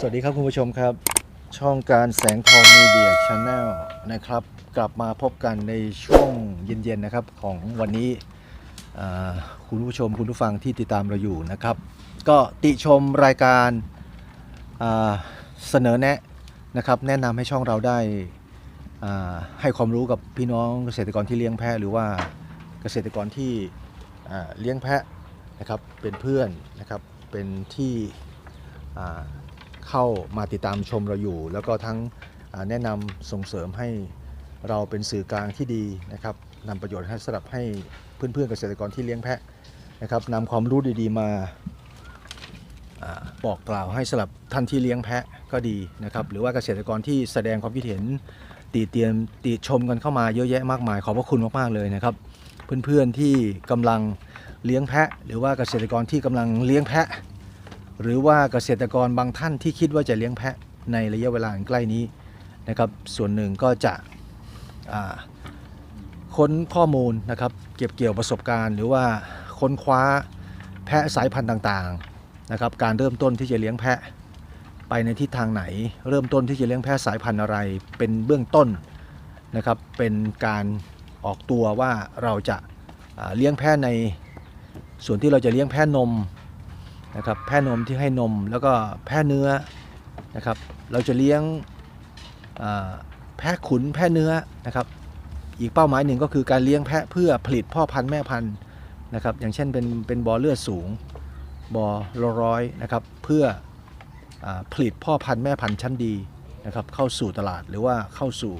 สวัสดีครับคุณผู้ชมครับ ช่องการแสงทองมีเดียชาแนลนะครับ กลับมาพบกันในช่วงเย็นๆนะครับของวันนี้คุณผู้ชมคุณผู้ฟังที่ติดตามเราอยู่นะครับ ก็ติชมรายการเสนอแนะนะครับ แนะนำให้ช่องเราได้ให้ความรู้กับพี่น้องเกษตรกรที่เลี้ยงแพะ หรือว่าเกษตรกรที่เลี้ยงแพะนะครับเป็นเพื่อนนะครับเป็นที่ เข้ามาติดตามชมเราอยู่ แล้วก็ทั้งแนะนำส่งเสริมให้เราเป็นสื่อกลางที่ดีนะครับนำประโยชน์ให้สำหรับให้เพื่อนๆเกษตรกรที่เลี้ยงแพะนะครับนำความรู้ดีๆมาบอกกล่าวให้สำหรับท่านที่เลี้ยงแพะก็ดีนะครับ หรือว่าเกษตรกรที่แสดงความคิดเห็นตีเตียมติชมกันเข้ามาเยอะแยะมากมาย ขอบพระคุณมากๆเลยนะครับ เพื่อนๆที่กำลังเลี้ยงแพะ หรือว่าเกษตรกรที่กำลังเลี้ยงแพะ หรือว่าเกษตรกรบางท่านที่คิดว่าจะเลี้ยงแพะในระยะเวลาใกล้นี้นะครับส่วนหนึ่งก็จะค้นข้อมูลนะครับเก็บเกี่ยวประสบการณ์ หรือว่าค้นคว้าแพะสายพันธุ์ต่างๆนะครับการเริ่มต้นที่จะเลี้ยงแพะไปในทิศทางไหน เริ่มต้นที่จะเลี้ยงแพะสายพันธุ์อะไร เป็นเบื้องต้นนะครับเป็นการออกตัวว่าเราจะเลี้ยงแพะในส่วนที่เราจะเลี้ยงแพะนม นะครับแพะนมที่ให้นมแล้วก็แพะเนื้อนะครับ เราจะเลี้ยงแพะขุนแพะเนื้อนะครับ อีกเป้าหมายหนึ่งก็คือการเลี้ยงแพะเพื่อผลิตพ่อพันธุ์แม่พันธุ์นะครับ อย่างเช่นเป็นเป็นบอเลือดสูงบอละร้อยนะครับ เพื่ออผลิตพ่อพันธุ์แม่พันธุ์ชั้นดีนะครับ เข้าสู่ตลาดหรือว่าเข้าสู่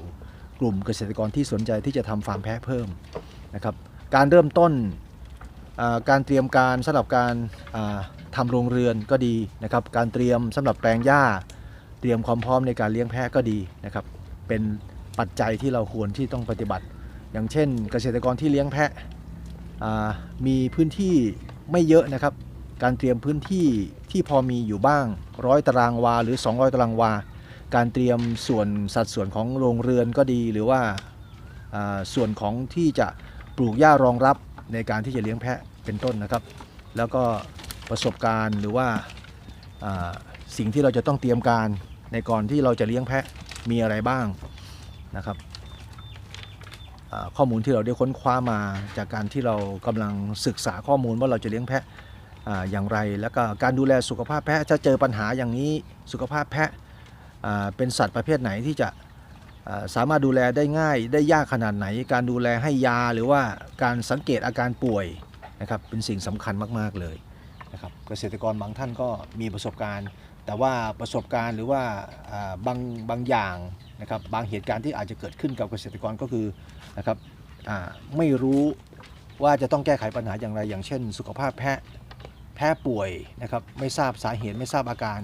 กลุ่มเกษตรกรที่สนใจที่จะทำฟาร์มแพะเพิ่มนะครับ การเริ่มต้นการเตรียมการสำหรับการ อ่าทำโรงเรือนก็ดีนะครับ การเตรียมสำหรับแปลงหญ้า เตรียมความพร้อมในการเลี้ยงแพะก็ดีนะครับ เป็นปัจจัยที่เราควรที่ต้องปฏิบัติ อย่างเช่น เกษตรกรที่เลี้ยงแพะมีพื้นที่ไม่เยอะนะครับ การเตรียมพื้นที่ที่พอมีอยู่บ้างร้อยตารางวาหรือ 200 ตารางวา การเตรียมส่วนสัดส่วนของโรงเรือนก็ดี หรือว่าส่วนของที่จะปลูกหญ้ารองรับในการที่จะเลี้ยงแพะเป็นต้นนะครับ แล้วก็ ประสบการณ์ หรือว่าสิ่งที่เราจะต้องเตรียมการในก่อนที่เราจะเลี้ยงแพะมีอะไรบ้างนะครับข้อมูลที่เราได้ค้นคว้ามาจากการที่เรากำลังศึกษาข้อมูลว่าเราจะเลี้ยงแพะออย่างไร แล้วก็การดูแลสุขภาพแพะจะเจอปัญหาอย่างนี้สุขภาพแพะเป็นสัตว์ประเภทไหนที่จะสามารถดูแลได้ง่ายได้ยากขนาดไหน การดูแลให้ยาหรือว่าการสังเกตอาการป่วยนะครับเป็นสิ่งสำคัญมาก ๆ เลย นะครับเกษตรกรบางท่านก็มีประสบการณ์ แต่ว่าประสบการณ์หรือว่าบางบางอย่างนะครับบางเหตุการณ์ที่อาจจะเกิดขึ้นกับเกษตรกรก็คือนะครับไม่รู้ว่าจะต้องแก้ไขปัญหาอย่างไร อย่างเช่น สุขภาพแพะแพะป่วยนะครับไม่ทราบสาเหตุไม่ทราบอาการ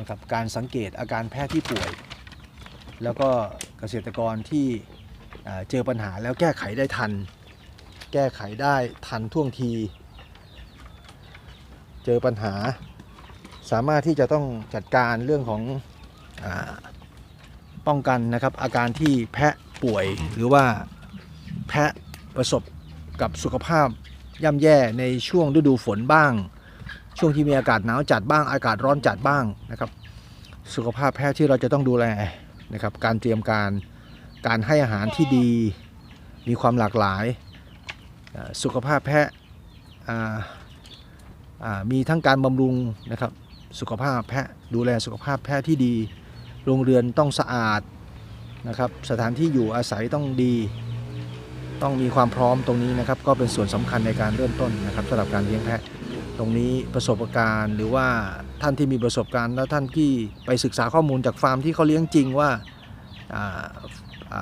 นะครับการสังเกตอาการแพะที่ป่วย แล้วก็เกษตรกรที่เจอปัญหาแล้วแก้ไขได้ทัน แก้ไขได้ทันท่วงที เจอปัญหา สามารถที่จะต้องจัดการเรื่องของอป้องกันนะครับอาการที่แพะป่วยหรือว่าแพะประสบกับสุขภาพย่ำแย่ในช่วงฤดูฝนบ้าง ช่วงที่มีอากาศหนาวจัดบ้างอากาศร้อนจัดบ้างนะครับ สุขภาพแพะที่เราจะต้องดูแลนะครับการเตรียมการการให้อาหารที่ดี มีความหลากหลาย สุขภาพแพะอ่า มีทั้งการบำรุงนะครับสุขภาพแพะดูแลสุขภาพแพะที่ดี โรงเรือนต้องสะอาดนะครับสถานที่อยู่อาศัยต้องดี ต้องมีความพร้อมตรงนี้นะครับ ก็เป็นส่วนสำคัญในการเริ่มต้นนะครับสำหรับการเลี้ยงแพะตรงนี้ประสบการณ์หรือว่าท่านที่มีประสบการณ์แล้วท่านที่ไปศึกษาข้อมูลจากฟาร์มที่เขาเลี้ยงจริงว่าา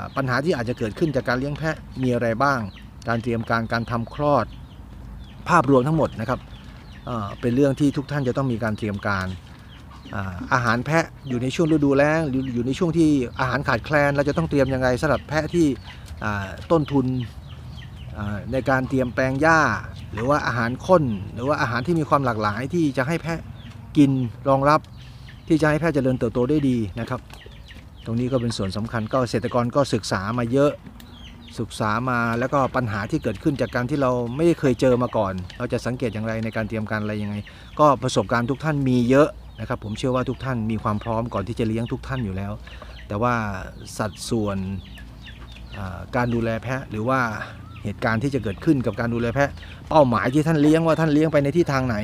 าปัญหาที่อาจจะเกิดขึ้นจากการเลี้ยงแพะมีอะไรบ้าง การเตรียมการการทำคลอดภาพรวมทั้งหมดนะครับ เป็นเรื่องที่ทุกท่านจะต้องมีการเตรียมการอาหารแพะอยู่ในช่วงฤดูแล้งอยู่ในช่วงที่อาหารขาดแคลน เราจะต้องเตรียมยังไงสำหรับแพะที่ต้นทุนในการเตรียมแปลงหญ้า หรือว่าอาหารข้น หรือว่าอาหารที่มีความหลากหลายที่จะให้แพะกินรองรับที่จะให้แพะเจริญเติบโตได้ดีนะครับ ตรงนี้ก็เป็นส่วนสำคัญก็เกษตรกรก็ศึกษามาเยอะ ศึกษามาแล้วก็ปัญหาที่เกิดขึ้นจากการที่เราไม่ได้เคยเจอมาก่อน เราจะสังเกตอย่างไรในการเตรียมการอะไรยังไง ก็ประสบการณ์ทุกท่านมีเยอะนะครับ ผมเชื่อว่าทุกท่านมีความพร้อมก่อนที่จะเลี้ยงทุกท่านอยู่แล้ว แต่ว่าสัดส่วนการดูแลแพะหรือว่าเหตุการณ์ที่จะเกิดขึ้นกับการดูแลแพะ เป้าหมายที่ท่านเลี้ยงว่าท่านเลี้ยงไปในที่ทางไหน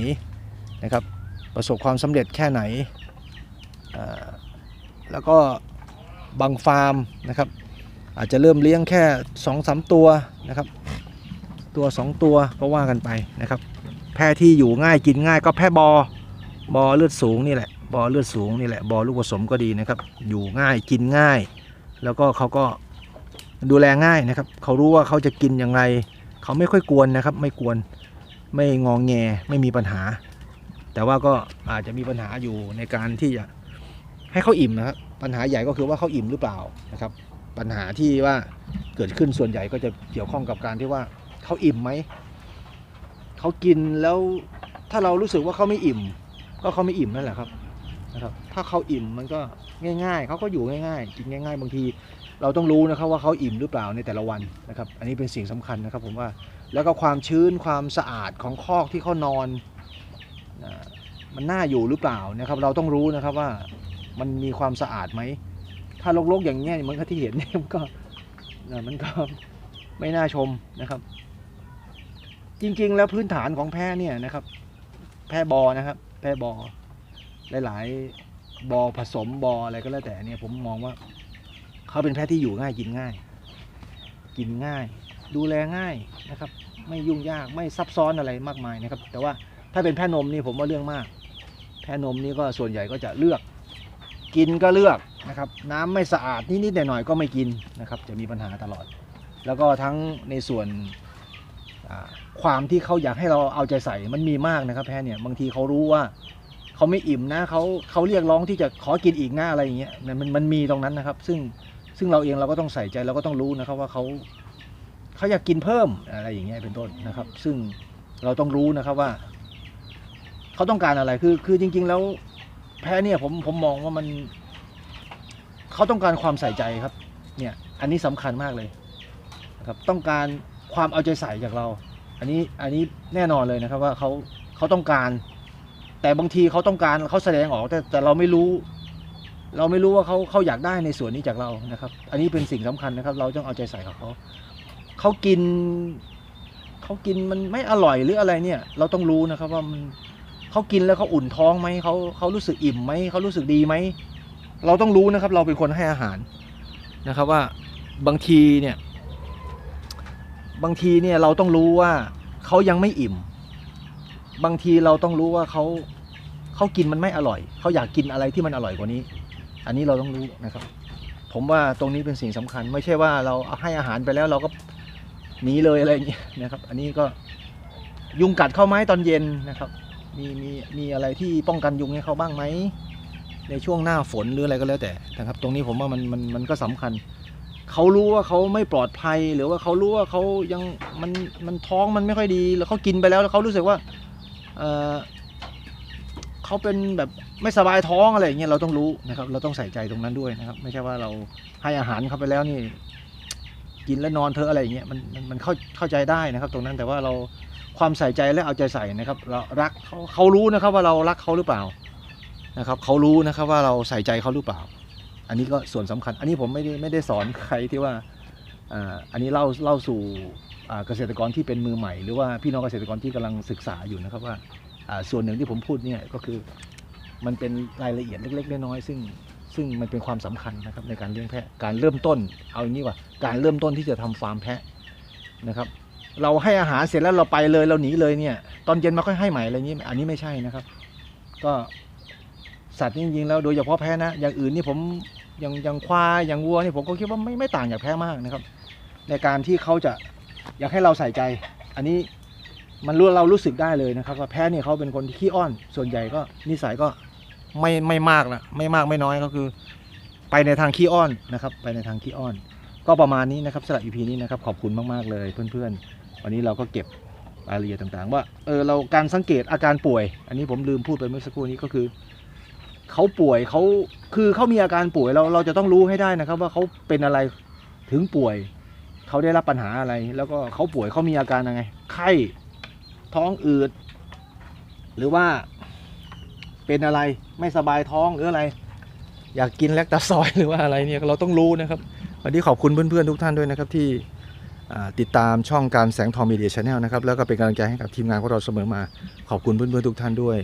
นะครับ ประสบความสำเร็จแค่ไหนแล้วก็บางฟาร์มนะครับ อาจจะเริ่มเลี้ยงแค่2อสตัวนะครับ ตัว 2 ตัวก็ว่ากันไปนะครับ แพะที่อยู่ง่ายกินง่ายก็แพะบอบอเลือดสูงนี่แหละบอเลือดสูงนี่แหละบอลูกผสมก็ดีนะครับ อยู่ง่ายกินง่าย แล้วก็เขาก็ดูแลง่ายนะครับเขารู้ว่าเขาจะกินอย่างไร เขาไม่ค่อยกวนนะครับ ไม่กวนไม่งองแงไม่มีปัญหา แต่ว่าก็อาจจะมีปัญหาอยู่ในการที่จะให้เขาอิ่มนะครับปัญหาใหญ่ก็คือว่าเขาอิ่มหรือเปล่านะครับ ปัญหาที่ว่าเกิดขึ้นส่วนใหญ่ก็จะเกี่ยวข้องกับการที่ว่าเขาอิ่มไหมเขากินแล้วถ้าเรารู้สึกว่าเขาไม่อิ่ม ก็เขาไม่อิ่มนั่นแหละครับนะครับ ถ้าเขาอิ่มมันก็ง่าย ๆเขาก็อยู่ง่าย ๆ กินง่าย ๆ บางที เราต้องรู้นะครับว่าเขาอิ่มหรือเปล่าในแต่ละวันนะครับ อันนี้เป็นสิ่งสำคัญนะครับ ผมว่าแล้วก็ความชื้นความสะอาดของคอกที่เขานอนมันน่าอยู่หรือเปล่านะครับ เราต้องรู้นะครับว่ามันมีความสะอาดไหม ถ้ารกๆอย่างเงี้ยเหมันก็ที่เห็นเนี่ยมันก็มันก็ไม่น่าชมนะครับ จริงๆ แล้วพื้นฐานของแพะเนี่ยนะครับ แพะบอนะครับ แพะบอหลายๆบอผสมบออะไรก็แล้วแต่เนี่ยผมมองว่าเขาเป็นแพที่อยู่ง่ายกินง่าย กินง่าย ดูแลง่ายนะครับ ไม่ยุ่งยากไม่ซับซ้อนอะไรมากมายนะครับ แต่ว่าถ้าเป็นแพนมนี่ผมว่าเรื่องมาก แพนมนี่ก็ส่วนใหญ่ก็จะเลือก กินก็เลือกนะครับ น้ำไม่สะอาดนิดๆหน่อยๆก็ไม่กินนะครับ จะมีปัญหาตลอด แล้วก็ทั้งในส่วนความที่เขาอยากให้เราเอาใจใส่มันมีมากนะครับแพะเนี่ยบางทีเขารู้ว่าเขาไม่อิ่มนะเขาเขาเรียกร้องที่จะขอกินอีกหนะอะไรอย่างเงี้ยมันมันมันมีตรงนั้นนะครับ ซึ่งซึ่งเราเองเราก็ต้องใส่ใจเราก็ต้องรู้นะครับว่าเขาเขาอยากกินเพิ่มอะไรอย่างเงี้ยเป็นต้นนะครับ ซึ่งเราต้องรู้นะครับว่าเขาต้องการอะไรคือคือจริง ๆ แล้ว แพ้เนี่ยผมผมมองว่ามันเขาต้องการความใส่ใจครับ เนี่ย อันนี้สำคัญมากเลยนะครับต้องการความเอาใจใส่จากเรา อันนี้อันนี้แน่นอนเลยนะครับว่าเขาเขาต้องการ แต่บางทีเขาต้องการเขาแสดงออกแต่แต่เราไม่รู้ เราไม่รู้ว่าเขาเขาอยากได้ในส่วนนี้จากเรานะครับ อันนี้เป็นสิ่งสำคัญนะครับ เราต้องเอาใจใส่กับเขาเขากินเขากินมันไม่อร่อยหรืออะไรเนี่ย เราต้องรู้นะครับว่ามัน เขากินแล้วเขาอุ่นท้องไหมเขาเขารู้สึกอิ่มไหมเขารู้สึกดีไหมเราต้องรู้นะครับ เราเป็นคนให้อาหารนะครับว่าบางทีเนี่ยบางทีเนี่ยเราต้องรู้ว่าเขายังไม่อิ่ม บางทีเราต้องรู้ว่าเขาเขากินมันไม่อร่อยเขาอยากกินอะไรที่มันอร่อยกว่านี้ อันนี้เราต้องรู้นะครับ ผมว่าตรงนี้เป็นสิ่งสำคัญ ไม่ใช่ว่าเราให้อาหารไปแล้วเราก็หนีเลยอะไรอย่างเงี้ยนะครับ อันนี้ก็ยุงกัดเข้าไหมตอนเย็นนะครับ มีมีมีอะไรที่ป้องกันยุงให้เขาบ้างไหมในช่วงหน้าฝนหรืออะไรก็แล้วแต่นะครับ ตรงนี้ผมว่ามันมันมันก็สำคัญเขารู้ว่าเขาไม่ปลอดภัยหรือว่าเขารู้ว่าเขายังมันมันท้องมันไม่ค่อยดี แล้วเขากินไปแล้วแล้วเขารู้สึกว่าเออเขาเป็นแบบไม่สบายท้องอะไรอย่างเงี้ยเราต้องรู้นะครับ เราต้องใส่ใจตรงนั้นด้วยนะครับ ไม่ใช่ว่าเราให้อาหารเขาไปแล้วนี่ กินแล้วนอนเธอะอะไรอย่างเงี้ยมันมันเข้าเข้าใจได้นะครับ ตรงนั้นแต่ว่าเรา ความใส่ใจและเอาใจใส่นะครับ เรารักเขาเขารู้นะครับว่าเรารักเขาหรือเปล่านะครับเขารู้นะครับว่าเราใส่ใจเขาหรือเปล่า อันนี้ก็ส่วนสำคัญ อันนี้ผมไม่ได้ไม่ได้สอนใครที่ว่าอ่าอันนี้เล่าเล่าสู่เกษตรกรที่เป็นมือใหม่ หรือว่าพี่น้องเกษตรกรที่กำลังศึกษาอยู่นะครับว่าอ่าส่วนหนึ่งที่ผมพูดเนี่ยก็คือมันเป็นรายละเอียดเล็ก ๆ น้อยๆซึ่งซึ่งมันเป็นความสำคัญนะครับในการเลี้ยงแพะการเริ่มต้นเอาอย่างนี้ว่าการเริ่มต้นที่จะทำฟาร์มแพะนะครับ เราให้อาหารเสร็จแล้วเราไปเลยเราหนีเลยเนี่ย ตอนเย็นมาค่อยให้ใหม่อะไรอย่างนี้ อันนี้ไม่ใช่นะครับ ก็สัตว์จริงๆแล้วโดยเฉพาะแพะนะอย่างอื่นนี่ผมอย่างอย่างควายอย่างวัวนี่ผมก็คิดว่าไม่ไม่ต่างจากแพะมากนะครับ ในการที่เขาจะอยากให้เราใส่ใจ อันนี้มันรู้เรารู้สึกได้เลยนะครับว่าแพ้เนี่ยเขาเป็นคนที่ขี้อ้อน ส่วนใหญ่ก็นิสัยก็ไม่ไม่มากนะไม่มากไม่น้อยก็คือ ไปในทางขี้อ้อนนะครับ ไปในทางขี้อ้อน ก็ประมาณนี้นะครับสำหรับ EP นี้นะครับขอบคุณมากๆเลยเพื่อนๆ วันนี้เราก็เก็บรายละเอียดต่างๆ ว่าเออเราการสังเกตอาการป่วย อันนี้ผมลืมพูดไปเมื่อสักครู่นี้ก็คือเขาป่วยเขาคือเขามีอาการป่วยเราเราจะต้องรู้ให้ได้นะครับ ว่าเขาเป็นอะไรถึงป่วย เขาได้รับปัญหาอะไร แล้วก็เขาป่วยเขามีอาการยังไง ไข้ท้องอืด หรือว่าเป็นอะไรไม่สบายท้องหรืออะไร อยากกินแลคตาซอยหรือว่าอะไรเนี่ยเราต้องรู้นะครับ วันนี้ขอบคุณเพื่อนๆทุกท่านด้วยนะครับที่ ติดตามช่องการแสงทองมีเดียชาแนลนะครับแล้วก็เป็นกำลังใจให้กับทีมงานของเราเสมอมา ขอบคุณเพื่อนๆทุกท่านด้วย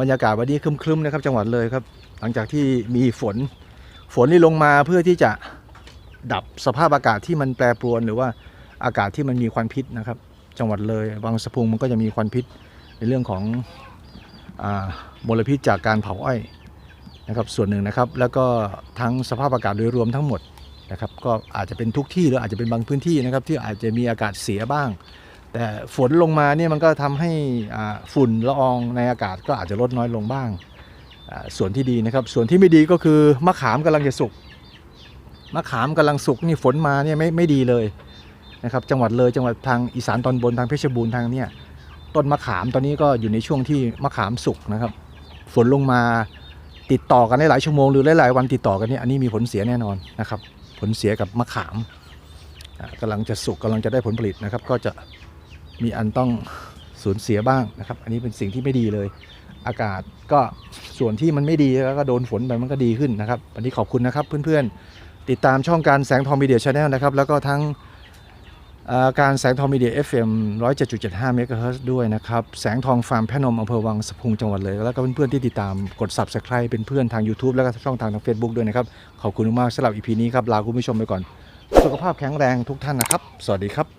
บรรยากาศวันนี้ครึ้มๆนะครับจังหวัดเลยครับ หลังจากที่มีฝนฝนนี่ลงมาเพื่อที่จะดับสภาพอากาศที่มันแปรปรวน หรือว่าอากาศที่มันมีควันพิษนะครับ จังหวัดเลยบางสะพุงมันก็จะมีควันพิษในเรื่องของอมลพิษจากการเผาอ้อยนะครับส่วนหนึ่งนะครับ แล้วก็ทั้งสภาพอากาศโดยรวมทั้งหมด นะครับก็อาจจะเป็นทุกที่หรืออาจจะเป็นบางพื้นที่นะครับที่อาจจะมีอากาศเสียบ้าง แต่ฝนลงมาเนี่ยมันก็ทำให้ฝุ่นละอองในอากาศก็อาจจะลดน้อยลงบ้าง ส่วนที่ดีนะครับ ส่วนที่ไม่ดีก็คือมะขามกำลังจะสุกมะขามกำลังสุกนี่ฝนมาเนี่ยไม่ไม่ดีเลยนะครับจังหวัดเลยจังหวัดทางอีสานตอนบนทางเพชรบูรณ์ทางเนี่ยต้นมะขามตอนนี้ก็อยู่ในช่วงที่มะขามสุกนะครับ ฝนลงมาติดต่อกันหลายชั่วโมงหรือหลายๆวันติดต่อกันเนี่ยอันนี้มีผลเสียแน่นอนนะครับ ผลเสียกับมะขามกำกำลังจะสุกกำลังจะได้ผลผลิตนะครับ ก็จะมีอันต้องสูญเสียบ้างนะครับ อันนี้เป็นสิ่งที่ไม่ดีเลย อากาศก็ส่วนที่มันไม่ดีแล้วก็โดนฝนไปมันก็ดีขึ้นนะครับวันนี้ขอบคุณนะครับเพื่อนๆติดตามช่องการแสงทองมีเดียชาแนลนะครับ แล้วก็ทั้ง การแสงทองมีเดีย FM 107.75 เมกะเฮิรตซ์ด้วยนะครับ แสงทองฟาร์มแพนมอำเภอวังสะพุงจังหวัดเลย แล้วก็เพื่อนๆที่ติดตามกด Subscribe เป็นเพื่อนทาง YouTube แล้วก็ช่องทางทาง Facebook ด้วยนะครับ ขอบคุณมากสำหรับ EP นี้ครับ ลาคุณผู้ชมไปก่อน สุขภาพแข็งแรงทุกท่านนะครับ สวัสดีครับ